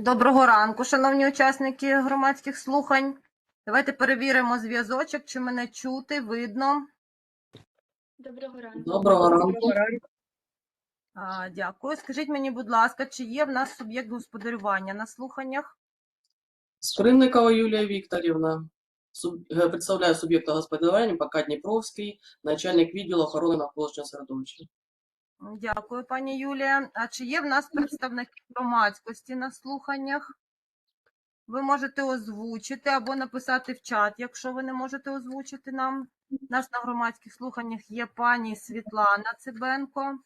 Доброго ранку, шановні учасники громадських слухань. Давайте перевіримо зв'язочок, чи мене чути, видно. Доброго ранку. Доброго ранку. А, дякую. Скажіть мені, будь ласка, чи є в нас суб'єкт господарювання на слуханнях? Скринникова Юлія Вікторівна. Суб- Представляю суб'єкта господарювання ПК Дніпровський, начальник відділу охорони навколишнього середовища. Дякую, пані Юлія. А чи є в нас представники громадськості на слуханнях? Ви можете озвучити або написати в чат, якщо ви не можете озвучити нам. У нас на громадських слуханнях є пані Світлана Цибенко.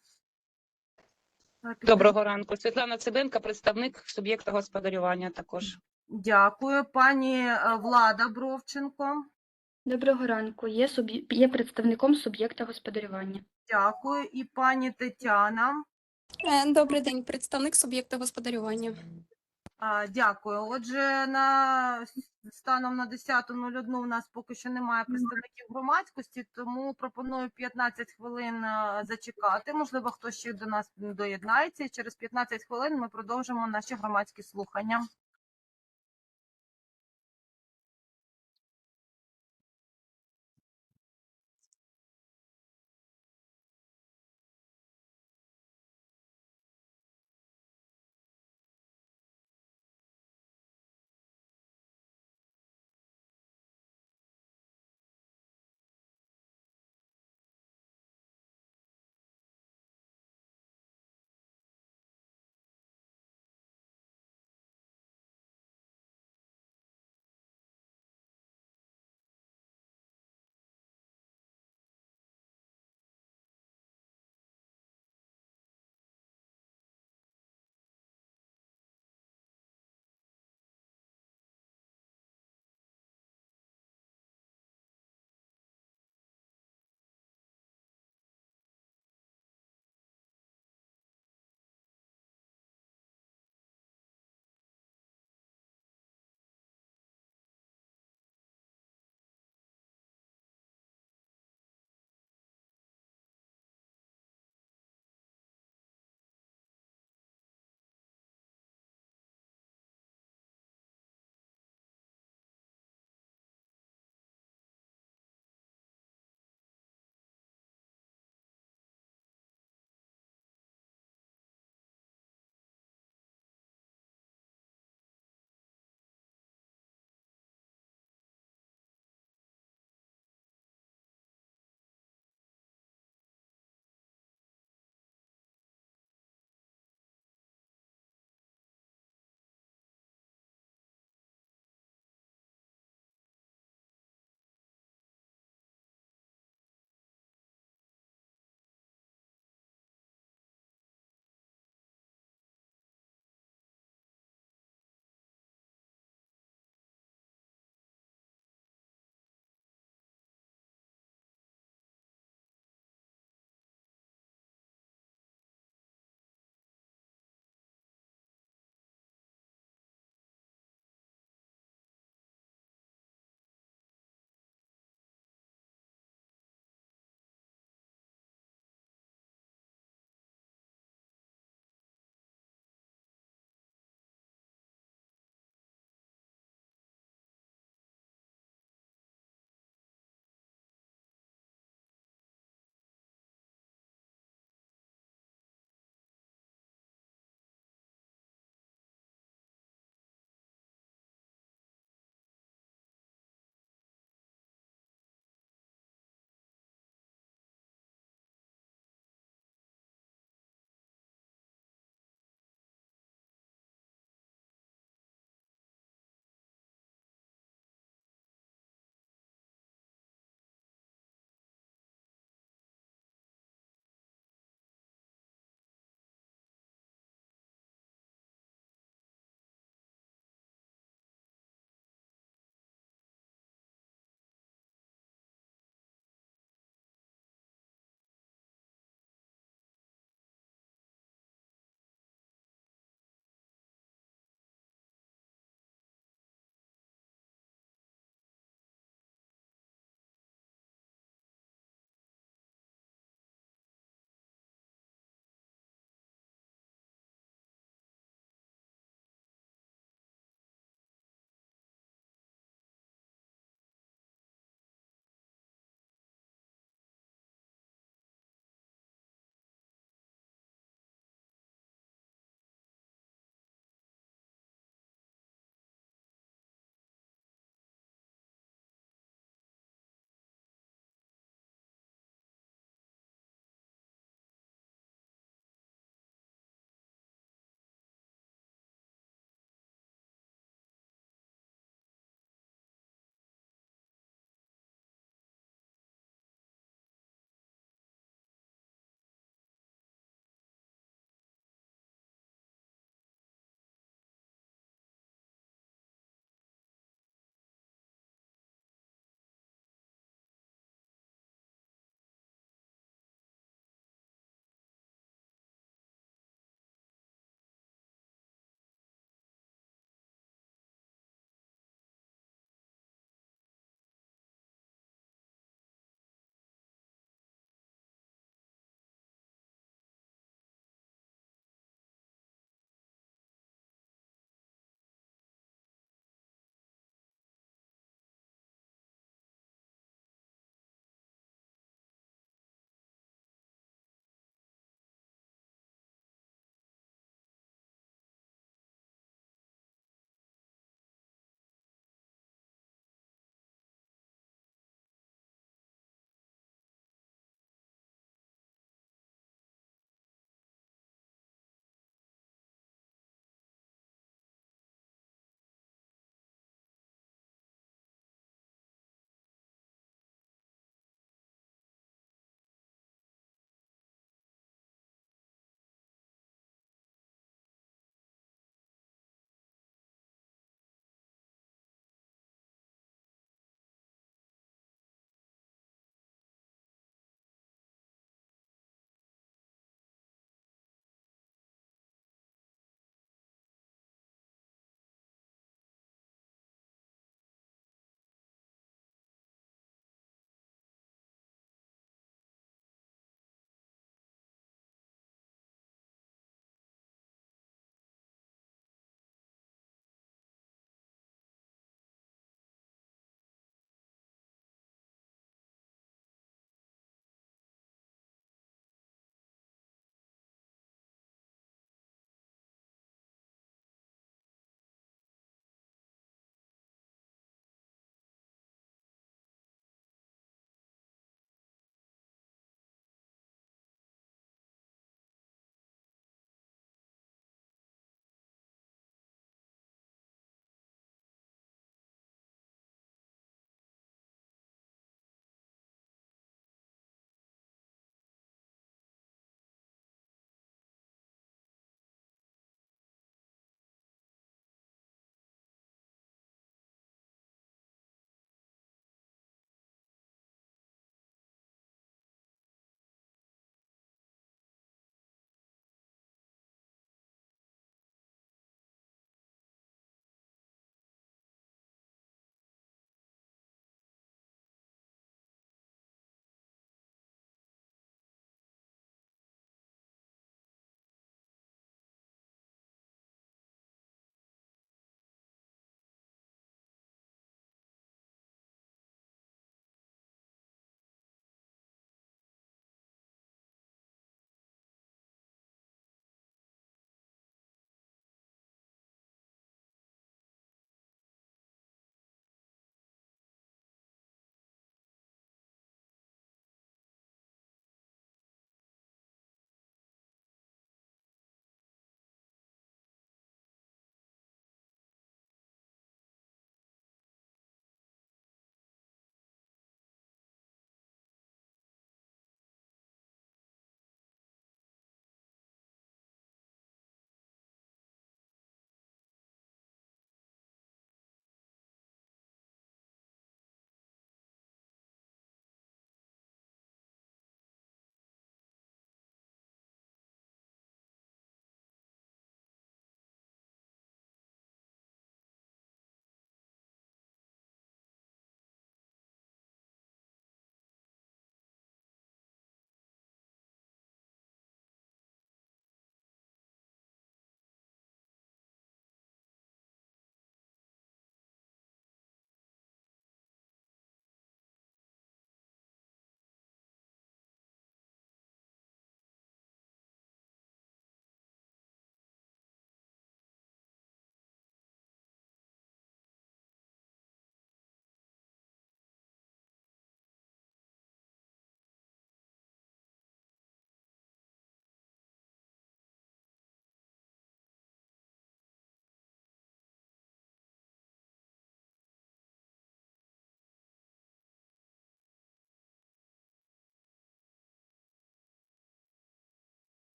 Доброго ранку. Світлана Цибенка, представник суб'єкта господарювання також. Дякую. Пані е, Влада Бровченко. Доброго ранку. Є, суб'є... є представником суб'єкта господарювання. Дякую. І пані Тетяна. Е, Добрий день, представник суб'єкта господарювання. А, Дякую. Отже, на станом на 10.01 у нас поки що немає представників громадськості, тому пропоную 15 хвилин е, зачекати. Можливо, хтось ще до нас доєднається, і через 15 хвилин ми продовжимо наші громадські слухання.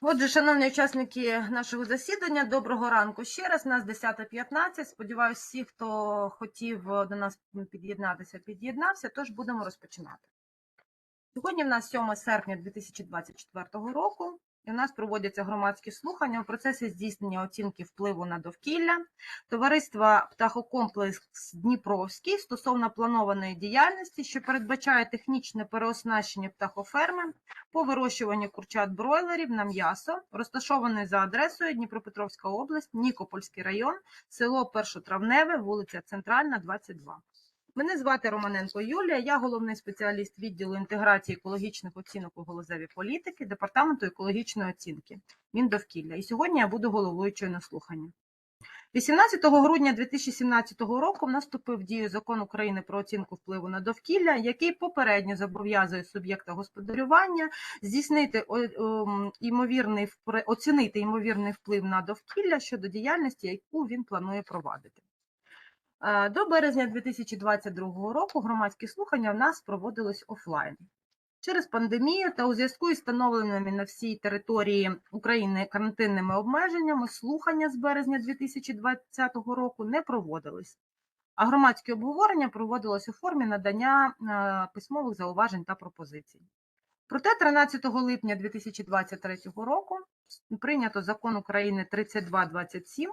Отже, шановні учасники нашого засідання, доброго ранку ще раз. Нас 10.15. Сподіваюсь, всі, хто хотів до нас під'єднатися, під'єднався. Тож будемо розпочинати. Сьогодні в нас 7 серпня 2024 року. І у нас проводяться громадські слухання у процесі здійснення оцінки впливу на довкілля товариства Птахокомплекс Дніпровський стосовно планованої діяльності, що передбачає технічне переоснащення птахоферми по вирощуванню курчат бройлерів на м'ясо, розташованої за адресою Дніпропетровська область, Нікопольський район, село Першотравневе, вулиця Центральна, 22. Мене звати Романенко Юлія, я головний спеціаліст відділу інтеграції екологічних оцінок у галузеві політики Департаменту екологічної оцінки Міндовкілля. І сьогодні я буду головуючою на слуханні. 18 грудня 2017 року наступив в дію закон України про оцінку впливу на довкілля, який попередньо зобов'язує суб'єкта господарювання здійснити імовірний оцінити ймовірний вплив на довкілля щодо діяльності, яку він планує провадити. До березня 2022 року громадські слухання в нас проводились офлайн. Через пандемію та у зв'язку із встановленими на всій території України карантинними обмеженнями слухання з березня 2020 року не проводились, а громадське обговорення проводилось у формі надання письмових зауважень та пропозицій. Проте 13 липня 2023 року прийнято закон України 3227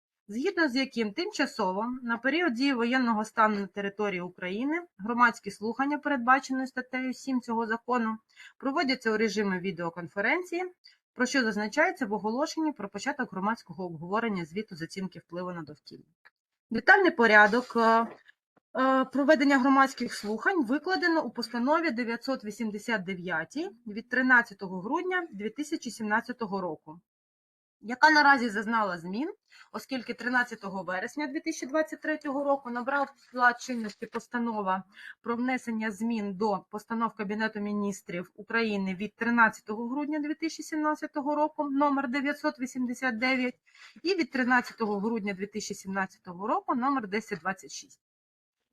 згідно з яким тимчасово на період дії воєнного стану на території України громадські слухання, передбачені статтею 7 цього закону, проводяться у режимі відеоконференції, про що зазначається в оголошенні про початок громадського обговорення звіту з оцінки впливу на довкілля. Детальний порядок е, е, проведення громадських слухань викладено у постанові 989 від 13 грудня 2017 року, яка наразі зазнала змін, оскільки 13 вересня 2023 року набрав склад чинності постанова про внесення змін до постанов Кабінету міністрів України від 13 грудня 2017 року номер 989 і від 13 грудня 2017 року номер 1026.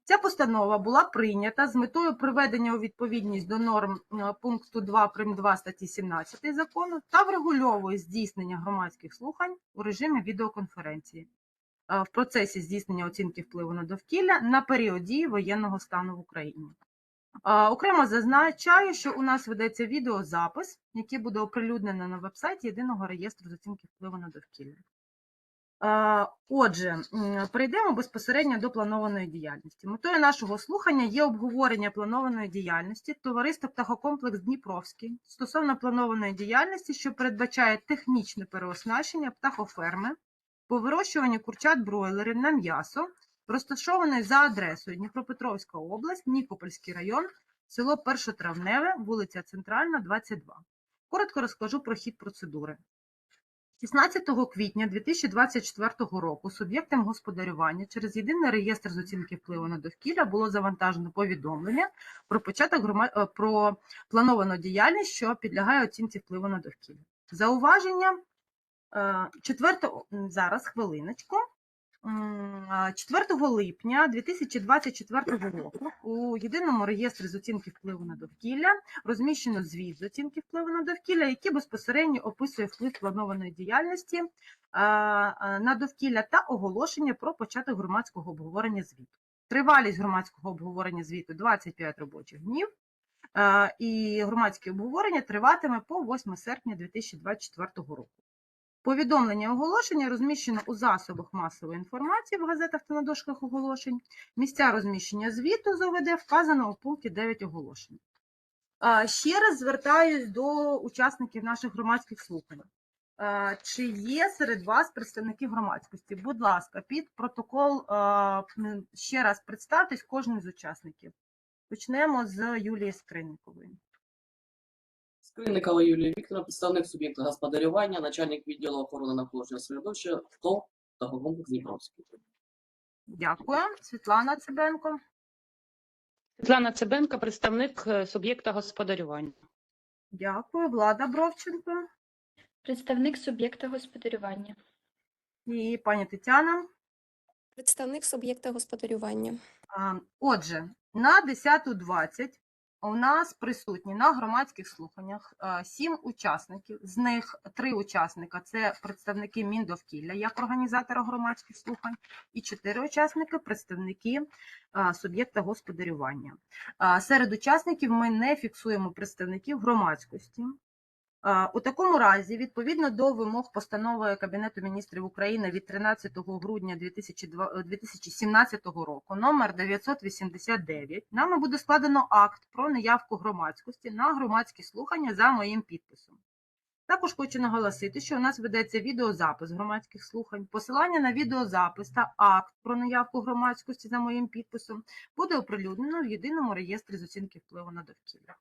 Ця постанова була прийнята з метою приведення у відповідність до норм е, пункту 2 прим. 2 статті 17 закону та врегульовує здійснення громадських слухань у режимі відеоконференції е, в процесі здійснення оцінки впливу на довкілля на період дії воєнного стану в Україні. Е, Окремо зазначаю, що у нас ведеться відеозапис, який буде оприлюднено на вебсайті єдиного реєстру з оцінки впливу на довкілля. Отже, перейдемо безпосередньо до планованої діяльності. Метою нашого слухання є обговорення планованої діяльності товариства Птахокомплекс Дніпровський стосовно планованої діяльності, що передбачає технічне переоснащення птахоферми по вирощуванню курчат бройлерів на м'ясо, розташованої за адресою Дніпропетровська область, Нікопольський район, село Першотравневе, вулиця Центральна, 22. Коротко розкажу про хід процедури. 16 квітня 2024 року суб'єктам господарювання через єдиний реєстр з оцінки впливу на довкілля було завантажено повідомлення про початок грома... е, про плановану діяльність, що підлягає оцінці впливу на довкілля. Зауваження 4... зараз хвилиночку. М, а, 4 липня 2024 року у єдиному реєстрі з оцінки впливу на довкілля розміщено звіт з оцінки впливу на довкілля, який безпосередньо описує вплив планованої діяльності на довкілля та оголошення про початок громадського обговорення звіту. Тривалість громадського обговорення звіту 25 робочих днів, і громадське обговорення триватиме по 8 серпня 2024 року. Повідомлення оголошення розміщено у засобах масової інформації в газетах та на дошках оголошень. Місця розміщення звіту з ОВД вказано у пункті 9 оголошення. А, Ще раз звертаюсь до учасників наших громадських слухань. Чи є серед вас представники громадськості? Будь ласка, під протокол ще раз представтесь кожен з учасників. Почнемо з Юлії Скринникової. Скринникова Юлія Вікторовна, представник суб'єкта господарювання, начальник відділу охорони навколишнього середовища ТОВ Птахокомплекс Дніпровський. Дякую. Світлана Цибенко. Світлана Цибенко, представник е, суб'єкта господарювання. Дякую. Влада Бровченко. Представник суб'єкта господарювання. І пані Тетяна. Представник суб'єкта господарювання. Отже, на 10.20 у нас присутні на громадських слуханнях сім учасників. З них три учасника це представники Міндовкілля як організатора громадських слухань, і чотири учасники представники суб'єкта господарювання. А, Серед учасників ми не фіксуємо представників громадськості. У такому разі, відповідно до вимог постанови Кабінету міністрів України від 13 грудня 2017 року, номер 989, нами буде складено акт про неявку громадськості на громадські слухання за моїм підписом. Також хочу наголосити, що у нас ведеться відеозапис громадських слухань. Посилання на відеозапис та акт про наявку громадськості за моїм підписом буде оприлюднено в єдиному реєстрі з оцінки впливу на довкілля.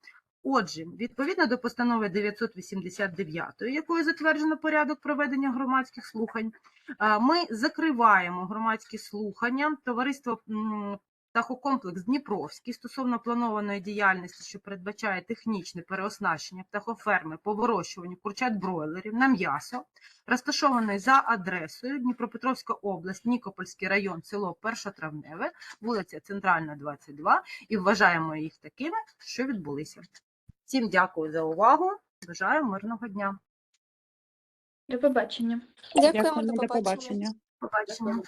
Отже, відповідно до постанови 989, якою затверджено порядок проведення громадських слухань, ми закриваємо громадські слухання товариство Птахокомплекс Дніпровський стосовно планованої діяльності, що передбачає технічне переоснащення птахоферми по вирощуванню курчат-бройлерів на м'ясо, розташованої за адресою Дніпропетровська область, Нікопольський район, село Першотравневе, вулиця Центральна, 22, і вважаємо їх такими, що відбулися. Всім дякую за увагу. Бажаю мирного дня. До побачення. Дякуємо, Дякуємо, до побачення. побачення.